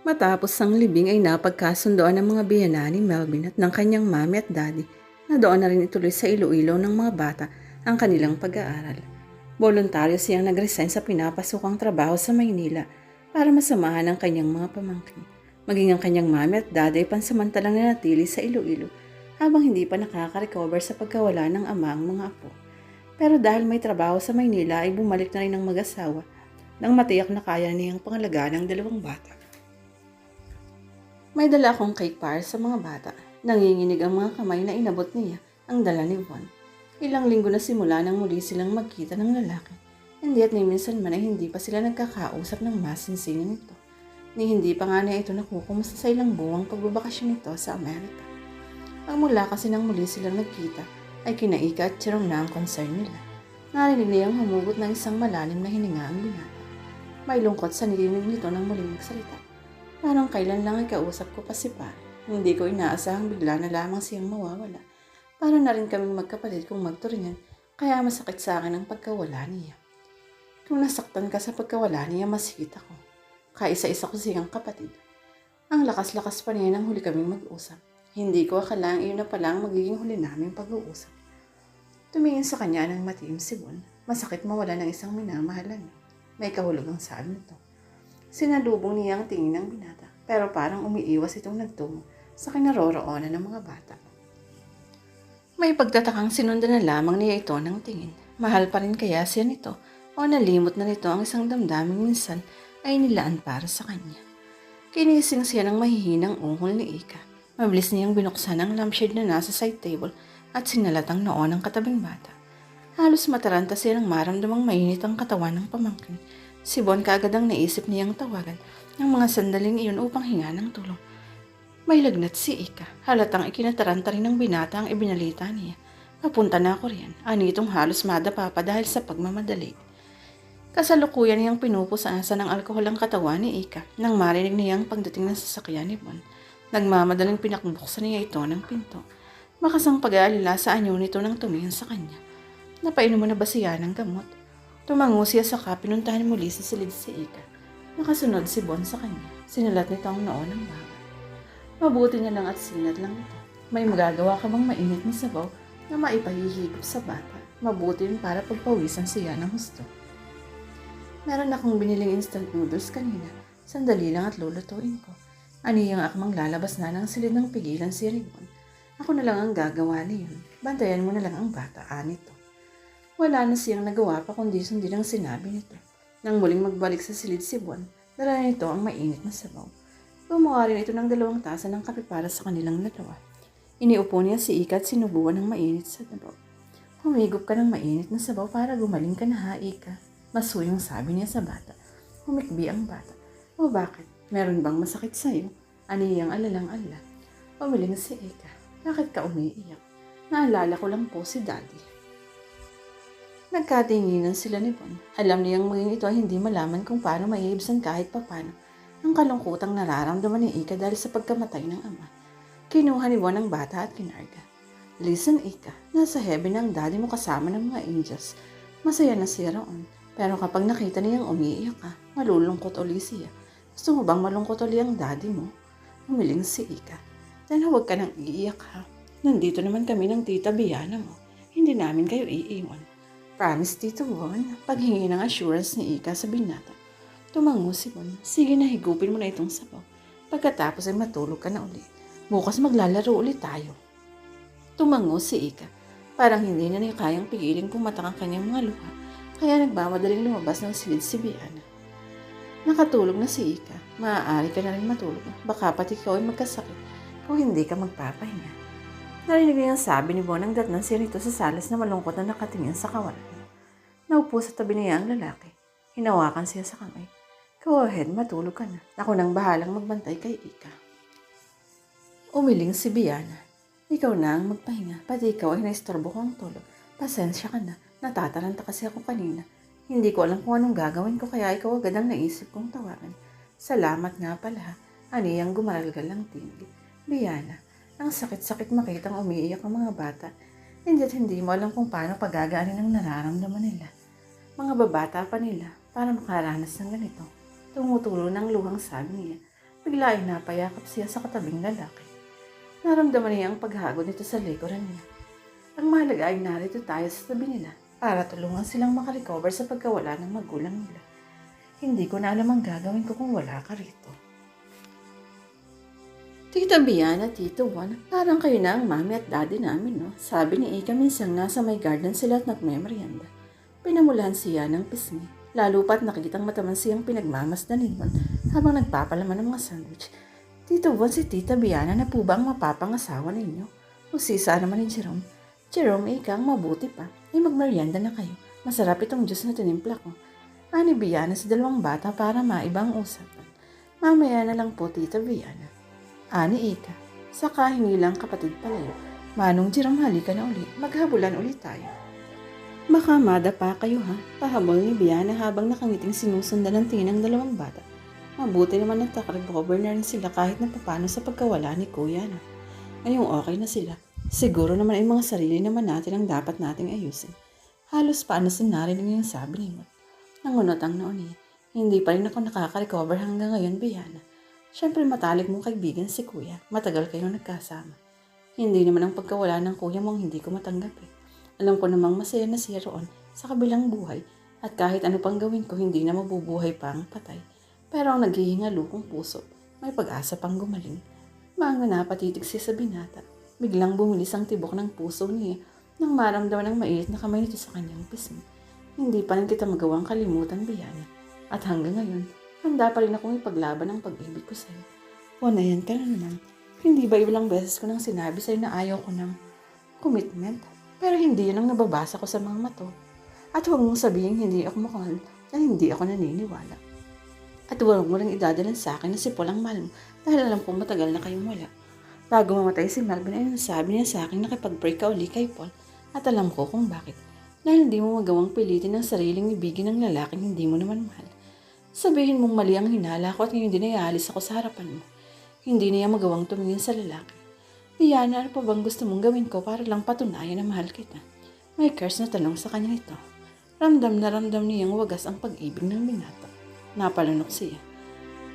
Matapos ang libing ay napagkasundoan ng mga biyana ni Melvin at ng kanyang mami at daddy na doon na rin ituloy sa Iloilo ng mga bata ang kanilang pag-aaral. Voluntaryo siyang nag-resign sa pinapasukang trabaho sa Maynila para masamahan ang kanyang mga pamangkin. Maging ang kanyang mami at daddy ay pansamantalang nanatili sa Iloilo habang hindi pa nakaka-recover sa pagkawala ng ama ang mga apo. Pero dahil may trabaho sa Maynila ay bumalik na rin ang mag-asawa nang matiyak na kaya niyang pangalagaan ang dalawang bata. May dala akong cake para sa mga bata. Nanginginig ang mga kamay na inabot niya ang dala ni Von. Ilang linggo na simula nang muli silang magkita ng lalaki. Hindi at ni minsan man ay hindi pa sila nagkakausap ng masinsinin nito. Ni hindi pa nga niya ito nakukumusta sa ilang buwang pagbabakasyon nito sa Amerika. Ang mula kasi nang muli silang nagkita ay kinaika at Jerome na ang concern nila. Narinig niyang humugot ng isang malalim na hininga ang binata. May lungkot sa nilinig nito nang muling magsalita. Parang kailan lang ay kausap ko pa si pa. Hindi ko inaasahang bigla na lamang siyang mawawala. Para na rin kaming magkapatid kung magturingan, kaya masakit sa akin ang pagkawala niya. Kung nasaktan ka sa pagkawala niya, masikit ako. Kaisa-isa ko siyang kapatid. Ang lakas-lakas pa niya nang huli kaming mag-usap. Hindi ko akalaang iyon na pala ang magiging huli naming pag-uusap. Tumingin sa kanya ng matiim si Bon. Masakit mawala ng isang minamahalan. May kahulugang sabi nito. Sinalubong niya ang tingin ng binata, pero parang umiiwas itong nagtungo sa kinaroroonan ng mga bata. May pagtatakang sinundan na lamang niya ito ng tingin. Mahal pa rin kaya siya nito o nalimot na nito ang isang damdaming minsan ay nilaan para sa kanya. Kinising siya ng mahihinang ungol ni Ika. Mabilis niyang binuksan ang lampshade na nasa side table at sinalat ang noon ng katabing bata. Halos mataranta siya nang maramdamang mainit ang katawan ng pamangkin Si Bon kaagad ang naisip niyang tawagan ng mga sandaling iyon upang hinga ng tulong. May lagnat si Ika. Halatang ikinataranta rin ng binata ang ibinalita niya. Papunta na ako riyan. Anitong halos madapa pa dahil sa pagmamadali. Kasalukuyan niyang pinupusasa ng alkohol ang katawan ni Ika nang marinig niya ang pagdating ng sasakyan ni Bon. Nagmamadaling pinakbuksan niya ito ng pinto. Makasang pag-aalala sa anyo nito nang tumingin sa kanya. Napainom mo na ba siya ng gamot? Tumango siya sa pinuntahan muli sa silid si Ika. Nakasunod si Bon sa kanya. Sinalat nito ang noon ng baba. Mabuti na lang at sinat lang ito. May magagawa ka bang mainit na sabaw na maipahihigop sa bata? Mabuti rin para pagpawisan siya ng husto. Meron akong biniling instant noodles kanina. Sandali lang at lulutuin ko. Aniyang akmang lalabas na ng silid ng pigilan si Ribbon. Ako na lang ang gagawa niyon. Bantayan mo na lang ang bata, anito. Wala na siyang nagawa pa kundi sundin ang sinabi nito. Nang muling magbalik sa silid si Buwan, dala nito ang mainit na sabaw. Gumawa rin ito ng dalawang tasa ng kape para sa kanilang dalawa. Iniupo niya si Ika at sinubuan ng mainit sa sabaw. Humigop ka ng mainit na sabaw para gumaling ka na ha, Ika. Masuyong sabi niya sa bata. Humikbi ang bata. O bakit? Meron bang masakit sa'yo? Aniyang alalang ala. Umiling si Ika. Bakit ka umiiyak? Naalala ko lang po si Daddy. Nagkatinginan sila ni Bon. Alam niyang maging ito ay hindi malaman kung paano maiibsan kahit papano ang kalungkutang nararamdaman ni Ika dahil sa pagkamatay ng ama. Kinuha ni Bon ang bata at kinarga. Listen, Ika, nasa heaven ang daddy mo kasama ng mga angels. Masaya na siya roon. Pero kapag nakita niyang umiiyak ka, malulungkot uli siya. Gusto mo bang malungkot uli ang daddy mo? Umiling si Ika. Then huwag ka nang iiyak ha. Nandito naman kami ng tita Biana mo. Hindi namin kayo iiwan. Promise Tito Bon, paghingi ng assurance ni Ika sa binata. Tumango si Bon. Sige na, higupin mo na itong sabaw. Pagkatapos ay matulog ka na ulit. Bukas maglalaro ulit tayo. Tumango si Ika. Parang hindi na niya kayang pigilin kung ang kanyang mga luha. Kaya nagmamadaling lumabas ng silid si Biana. Nakatulog na si Ika. Maaari ka na rin matulog. Baka pati ikaw ay magkasakit kung hindi ka magpapahinga. Narinig niya ang sabi ni Bon ang datnan siya nito sa salas na malungkot na nakatingin sa kawalan. Naupo sa tabi niya ang lalaki. Hinawakan siya sa kamay. Go ahead, matulog ka na. Ako nang bahalang magbantay kay Ika. Umiling si Biana. Ikaw na ang magpahinga. Pati ikaw ay naistorbo ko ang tulog. Pasensya ka na. Natataranta kasi ako kanina. Hindi ko alam kung anong gagawin ko kaya ikaw agad ang naisip kong tawagan. Salamat nga pala. Aniyang gumaralgal ang tingin. Biana, ang sakit-sakit makitang umiiyak ang mga bata. Hindi hindi mo alam kung paano pagagaanin ang nararamdaman nila. Mga babata pa nila para makaranas ng ganito. Tumutulo ng luhang sabi niya. Bigla ay napayakap siya sa katabing lalaki. Naramdaman niya ang paghagod nito sa likuran niya. Ang mahalaga ay narito tayo sa tabi nila para tulungan silang makarecover sa pagkawala ng magulang nila. Hindi ko na alam ang gagawin ko kung wala ka rito. Tita Bian at Tito Juan, parang kayo na ang mami at daddy namin, no? Sabi ni Ika minsan nasa may garden sila at nagmemorianda. Pinamulahan siya ng pisngi. Lalo pa't nakikitang mataman siyang pinagmamasdan ninyon habang nagpapalaman ng mga sandwich. Tito Juan si Tita Biana na po ba ang mapapangasawa ninyo? O sisa naman ni Jerome? Jerome, Ika, ang mabuti pa. Ay magmerienda na kayo. Masarap itong juice na tinimpla ko. Ani Biana sa dalawang bata para maibang usapan. Mamaya na lang po, Tita Biana. Ani Ika. Saka hingi lang kapatid palayo. Manong Jerome, halika na uli. Maghabulan ulit tayo. Baka madapa kayo ha. Pahabol ni Biana habang nakangiting sinusundan ng tingin ng dalawang bata. Mabuti naman nagtakarebover na rin sila kahit na papano sa pagkawala ni Kuya na. Ngayong okay na sila. Siguro naman ay mga sarili naman natin ang dapat nating ayusin. Halos paano sinarinig niya yung sabi ni Mon. Nangunot ang noon niya. Hindi pa rin ako nakaka-recover hanggang ngayon, Biana. Siyempre matalik mong kaibigan si Kuya. Matagal kayong nagkasama. Hindi naman ang pagkawala ng kuya mo ang hindi ko matanggap eh. Alam ko namang masaya na siya roon sa kabilang buhay at kahit ano pang gawin ko hindi na mabubuhay pa ang patay. Pero ang naghihingalo kong puso, may pag-asa pang gumaling. Mga napatitig siya sa binata. Biglang bumilis ang tibok ng puso niya nang maramdaman ng mainit na kamay nito sa kanyang pisngi. Hindi pa rin kita magawang kalimutan, Biyana. At hanggang ngayon, handa pa rin akong ipaglaban ang pag-ibig ko sa'yo. Punayan ka na naman. Hindi ba ilang beses ko nang sinabi sa'yo na ayaw ko ng commitment? Pero hindi yun ang nababasa ko sa mga mato. At huwag mong sabihin hindi ako makahal na hindi ako naniniwala. At huwag mo lang idadalan sa akin na si Paul ang mahal mo dahil alam kong matagal na kayong wala. Bago mamatay si Melvin ay nasabi niya sa akin na kapag-break ka uli kay Paul at alam ko kung bakit. Dahil hindi mo magawang pilitin ang sariling ibigin ng lalaking hindi mo naman mahal. Sabihin mong mali ang hinala ko at ngayon din ay aalis ako sa harapan mo. Hindi niya magawang tumingin sa lalaki. Diana, ano pa bang gusto mong gawin ko para lang patunayan na mahal kita? May curse na tanong sa kanya ito. Ramdam na ramdam niyang wagas ang pag-ibig ng binata. Napalunok siya.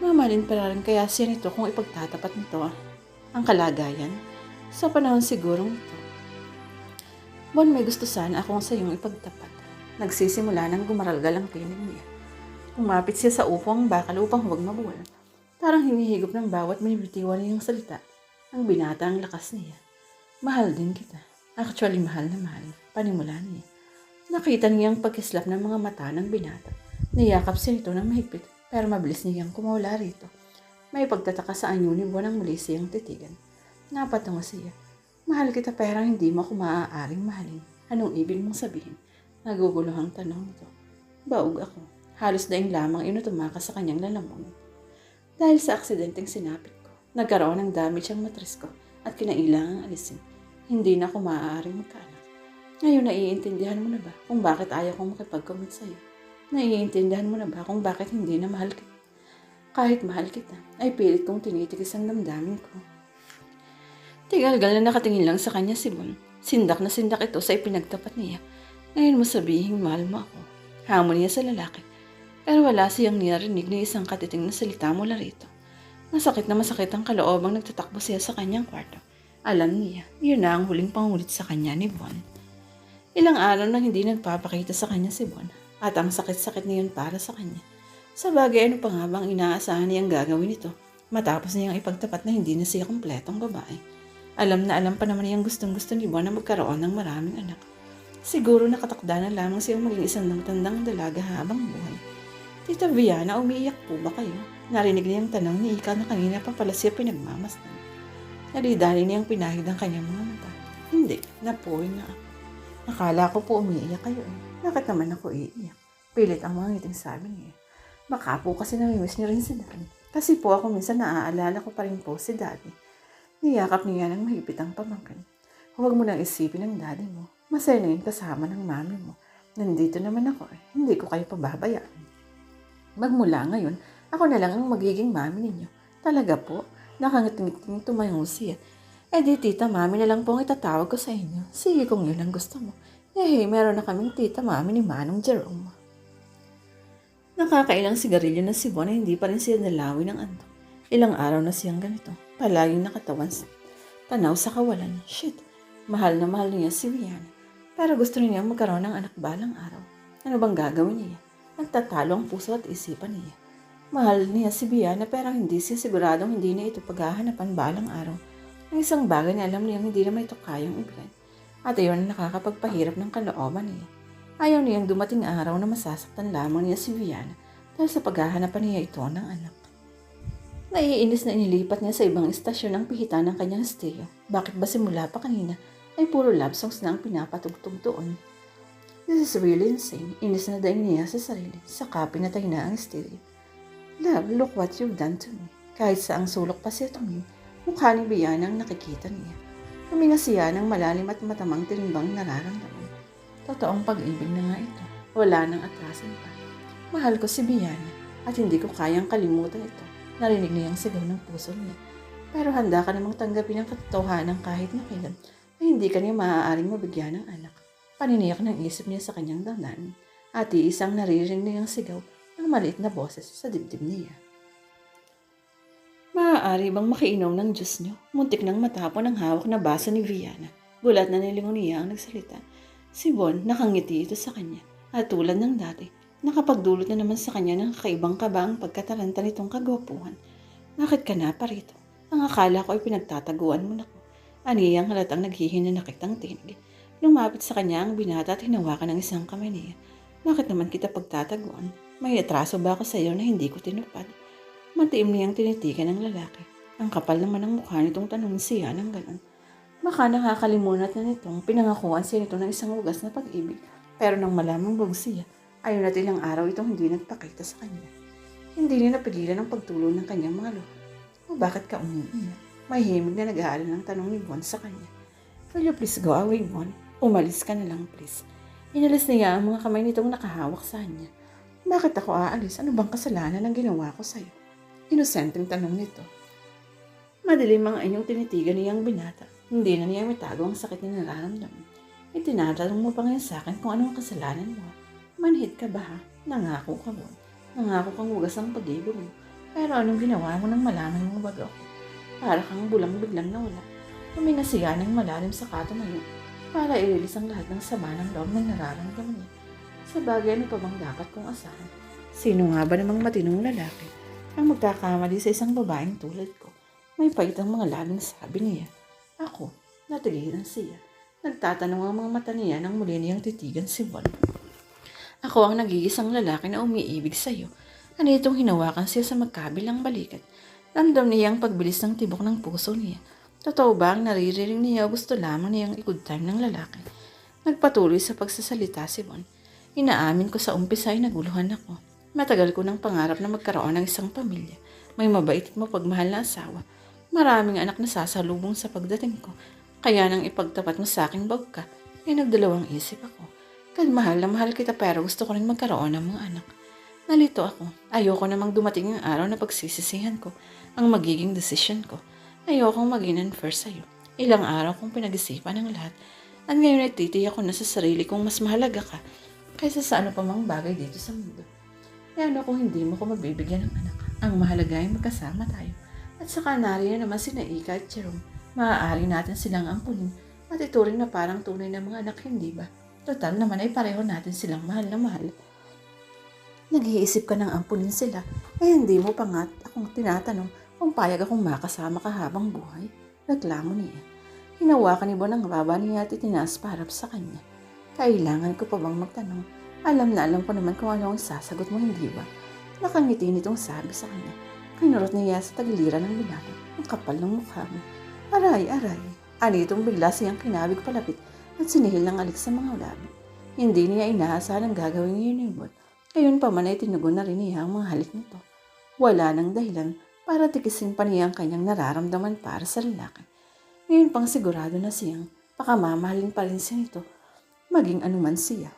Mamalin pa rin kaya siya nito kung ipagtatapat nito ah. ang kalagayan. Sa panahon sigurong ito. Bon, may gusto sana akong sa iyong ipagtapat. Nagsisimula nang gumaralgal ang tinig niya. Umapit siya sa upo ang bakal upang huwag mabuwal. Parang hinihigop ng bawat minibitiwan niyang salita. Ang binata ang lakas niya. Mahal din kita. Actually, mahal na mahal. Panimula niya. Nakita niya ang pagkislap ng mga mata ng binata. Niyakap siya ito ng mahigpit, pero mabilis niyang kumawala rito. May pagtataka sa anyo ni Buwan ang muli siyang titigan. Napatungo siya. Mahal kita pero hindi mo ako maaaring mahalin. Anong ibig mong sabihin? Naguguluhang tanong nito. Baog ako. Halos daing lamang ino tumakas sa kanyang lalamon. Dahil sa aksidenteng sinapit nagkaroon ng damage ang matris ko at kinailangang alisin. Hindi na ako maaaring magkaanak. Ngayon naiintindihan mo na ba kung bakit ayaw kong makipag-commit sa'yo? Naiintindihan mo na ba kung bakit hindi na mahal kita? Kahit mahal kita, ay pilit kong tinitigis ang damdamin ko. Tigalgal na nakatingin lang sa kanya si Bon. Sindak na sindak ito sa ipinagtapat niya. Ngayon mo sabihin mahal mo ako. Hamon niya sa lalaki. Pero wala siyang narinig ni isang katiting na salita mula rito. Masakit na masakit ang kaloobang nagtatakbo siya sa kanyang kwarto. Alam niya, yun na ang huling pangulit sa kanya ni Bon. Ilang araw nang hindi nagpapakita sa kanya si Bon at ang sakit-sakit na yun para sa kanya. Sa bagay ano pa nga bang inaasahan niyang gagawin ito matapos niyang ipagtapat na hindi na siya kumpletong babae. Alam na alam pa naman niyang gustong-gusto ni Bon na magkaroon ng maraming anak. Siguro nakatakda na lamang siyang maging isang matandang dalaga habang buhay. Tita Viana, umiiyak po ba kayo? Narinig niyang tanong ni Ika na kanina pa pala siya pinagmamasdan. Nalidali niyang pinahid ang kanyang mga mata. Hindi, napuwi na ako. Nakala ko po umiiyak kayo eh. Bakit naman ako iiyak? Pilit ang mga ngiting sabi niya. Baka po kasi namimiss niyo rin si Daddy. Kasi po ako minsan naaalala ko pa rin po si Daddy. Niyakap niya ng mahigpit ang pamangkin. Huwag mo nang isipin ang daddy mo. Masaya na yun kasama ng mami mo. Nandito naman ako eh. Hindi ko kayo pababayaan. Magmula ngayon, ako na lang ang magiging mami ninyo. Talaga po, nakangiting tumayong siya. Eh di tita mami na lang po ang itatawag ko sa inyo. Sige kung yun ang gusto mo. Eh hey, meron na kaming tita mami ni Manong Jerome. Nakakailang sigarilyo na si Bon na hindi pa rin siya nalawi ng antok. Ilang araw na siyang ganito. Palaging nakatawan sa tanaw sa kawalan. Shit, mahal na mahal niya si Vian. Pero gusto niya magkaroon ng anak balang araw. Ano bang gagawin niya? Nagtatalo ang puso at isipan niya. Mahal niya si Viana pero hindi siya siguradong hindi na ito paghahanapan balang araw. Ang isang bagay na alam niyang hindi naman ito kayang ibigay. At iyon ang nakakapagpahirap ng kalooban niya. Ayaw niyang dumating araw na masasaktan lamang niya si Viana dahil sa paghahanapan niya ito ng anak. Naiinis na inilipat niya sa ibang istasyon ang pihitan ng kanyang stereo. Bakit ba simula pa kanina ay puro love songs na ang pinapatugtog doon? This is really insane. Inis na daing niya sa sarili. Saka pinatay na ang stereo. Love, look what you've done to me. Kahit sa ang sulok pa siya tumingin, mukha ni Biana ang nakikita niya. Huminga siya ng malalim at matamang tirimbang nararamdaman. Totoong pag-ibig na nga ito. Wala nang atrasan pa. Mahal ko si Biana at hindi ko kayang kalimutan ito. Narinig niya ang sigaw ng puso niya. Pero handa ka namang tanggapin ang katotohanan kahit na kailan ay hindi ka niya maaaring mabigyan ng anak. Paniniyak ng isip niya sa kanyang damdamin at iisang naririnig niyang sigaw ng maliit na boses sa dibdib niya. Maaari bang makainom ng Diyos niyo? Muntik nang matapon ang hawak na baso ni Viana. Gulat na nilingon niya ang nagsalita. Si Bon, nakangiti ito sa kanya. At tulad ng dati, nakapagdulot na naman sa kanya ng kakaibang kaba ang pagkataranta nitong kagwapuhan. Bakit ka na pa rito? Ang akala ko ay pinagtataguan mo na ko. Aniyang halatang naghihinanakit ang tinig. Lumapit sa kanya ang binata at hinawakan ng isang kamay niya. Bakit naman kita pagtataguan? May atraso ba ako sa iyo na hindi ko tinupad? Matiim niyang tinitigan ng lalaki. Ang kapal naman ng mukha nitong tanong siya ng ganon. Baka nakakalimunat na nitong pinangakuan siya nito ng isang wagas na pag-ibig. Pero nang malamang bug siya, ayaw na ilang araw itong hindi nagpakita sa kanya. Hindi niya napigilan ang pagtulo ng kanyang mga luha. O bakit ka umiiyak? May himig na nag-aalala ng tanong ni Bon sa kanya. Will you please go away, Bon? Umalis ka na lang, please. Inalis niya ang mga kamay nitong nakahawak sa kanya. Bakit ako aalis? Ano bang kasalanan ang ginawa ko sa'yo? Inosenteng tanong nito. Madilim ang inyong tinitigan niyang binata. Hindi na niya mitago ang sakit na nararamdaman. Itinatanong mo pa ngayon sa akin kung ano ang kasalanan mo. Manhid ka ba ha? Nangako ka mo. Nangako kang hugas ang pag-ibig mo. Pero anong ginawa mo nang malaman mo bago ako? Para kang bulang biglang nawala. Huminga siya ng malalim sa katumayo para ililis ang lahat ng sama ng loob na nararamdaman niya. Sa bagay, ano pa bang dapat kong asahan? Sino nga ba namang matinong lalaki ang magkakamali sa isang babaeng tulad ko? May pait ang mga labing sabi niya. Ako, natigilan siya. Nagtatanong ang mga mata niya nang muli niyang titigan si Von. Ako ang nagigisang lalaki na umiibig sa iyo. Ano itong hinawakan siya sa magkabilang balikat? Ramdam niya ang pagbilis ng tibok ng puso niya. Totoo ba ang naririnig niya o gusto lamang niyang i-good time ng lalaki? Nagpatuloy sa pagsasalita si Bon. Inaamin ko sa umpisa ay naguluhan ako. Matagal ko ng pangarap na magkaroon ng isang pamilya. May mabait at mapagmahal na asawa. Maraming anak na sasalubong sa pagdating ko. Kaya nang ipagtapat mo sa aking bag ka, ay nagdalawang isip ako. Kahit mahal na mahal kita pero gusto ko rin magkaroon ng mga anak. Nalito ako. Ayoko namang dumating ang araw na pagsisisihan ko ang magiging desisyon ko. Ayokong maging unfair sa'yo. Ilang araw kong pinag-isipan ang lahat. At ngayon ay titiyak ko na sa sarili kong mas mahalaga ka kaysa sa ano pa mang bagay dito sa mundo. Kaya ano kung hindi mo ko mabibigyan ng anak? Ang mahalaga ay magkasama tayo. At saka nariyan naman si Naika at Jerome. Maaari natin silang ampulin at ituring na parang tunay na mga anak, hindi ba? Total naman ay pareho natin silang mahal na mahal. Nag-iisip ka ng ampulin sila, eh hindi mo pa nga akong tinatanong kung payag akong makasama ka habang buhay. Reklamo niya. Hinawakan ni Bon ang baba niya at itinaas parap sa kanya. Kailangan ko pa bang magtanong? Alam na alam ko naman kung ano ang sasagot mo, hindi ba? Nakangiti nitong sabi sa kanya. Kinurot niya sa tagiliran ng binata. Ang kapal ng mukha mo. Aray, aray. Anitong bigla siyang kinabig palapit at sinihil ng alik sa mga labi. Hindi niya inaasahan ang gagawin niya ni Bon. Ngayon pa man ay tinugon na rin niya ang mga halik nito. Wala nang dahilan para tikisin pa niya ang kanyang nararamdaman para sa lalaki. Ngayon pang sigurado na siyang pakamamahalin pa rin siya nito, maging anuman siya.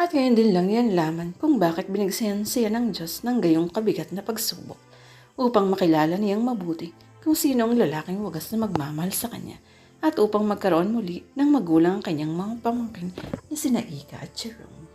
At ngayon din lang yan laman kung bakit binigsayan siya ng Diyos ng gayong kabigat na pagsubok upang makilala niyang mabuti kung sino ang lalaking wagas na magmamahal sa kanya at upang magkaroon muli ng magulang ang kanyang mga pamangkin na sina Ika at Jerome.